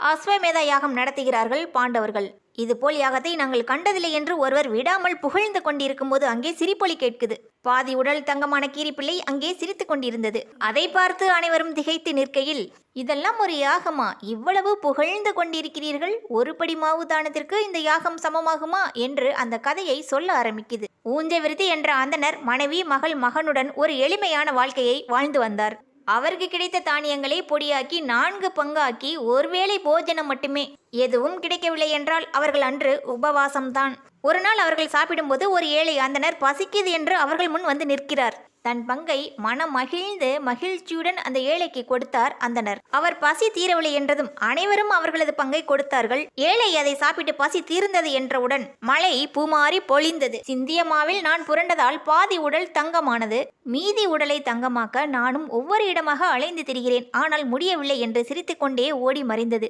அஸ்வமேத யாகம் நடத்துகிறார்கள் பாண்டவர்கள். இதுபோல் யாகத்தை நாங்கள் கண்டதில்லை என்று ஒருவர் விடாமல் புகழ்ந்து கொண்டிருக்கும் போது அங்கே சிரிப்பொலி கேட்குது. பாதி உடல் தங்கமான கீரிப்பிள்ளை அங்கே சிரித்து கொண்டிருந்தது. அதை பார்த்து அனைவரும் திகைத்து நிற்கையில் இதெல்லாம் ஒரு யாகமா? இவ்வளவு புகழ்ந்து கொண்டிருக்கிறீர்கள்? ஒரு படி மாவு தானத்திற்கு இந்த யாகம் சமமாகுமா? என்று அந்த கதையை சொல்ல ஆரம்பிக்குது. ஊஞ்ச விருதி என்ற அந்தனர் மனைவி மகள் மகனுடன் ஒரு எளிமையான வாழ்க்கையை வாழ்ந்து வந்தார். அவருக்கு கிடைத்த தானியங்களை பொடியாக்கி நான்கு பங்காக்கி ஒருவேளை போஜனம் மட்டுமே. எதுவும் கிடைக்கவில்லை என்றால் அவர்கள் அன்று உபவாசம்தான். ஒரு நாள் அவர்கள் சாப்பிடும்போது ஒரு ஏழை அந்தனர் பசிக்குது என்று அவர்கள் முன் வந்து நிற்கிறார். தன் பங்கை மனம் மகிழ்ந்து மகிழ்ச்சியுடன் அந்த ஏழைக்கு கொடுத்தார் அந்தனர் அவர் பசி தீரவில்லை என்றதும் அனைவரும் அவர்களது பங்கை கொடுத்தார்கள். ஏழை அதை சாப்பிட்டு பசி தீர்ந்தது என்றவுடன் மழை பூமாறி பொழிந்தது. சிந்திய மாவில் நான் புரண்டதால் பாதி உடல் தங்கமானது. மீதி உடலை தங்கமாக்க நானும் ஒவ்வொரு இடமாக அலைந்து திரிகிறேன். ஆனால் முடியவில்லை என்று சிரித்துக்கொண்டே ஓடி மறைந்தது.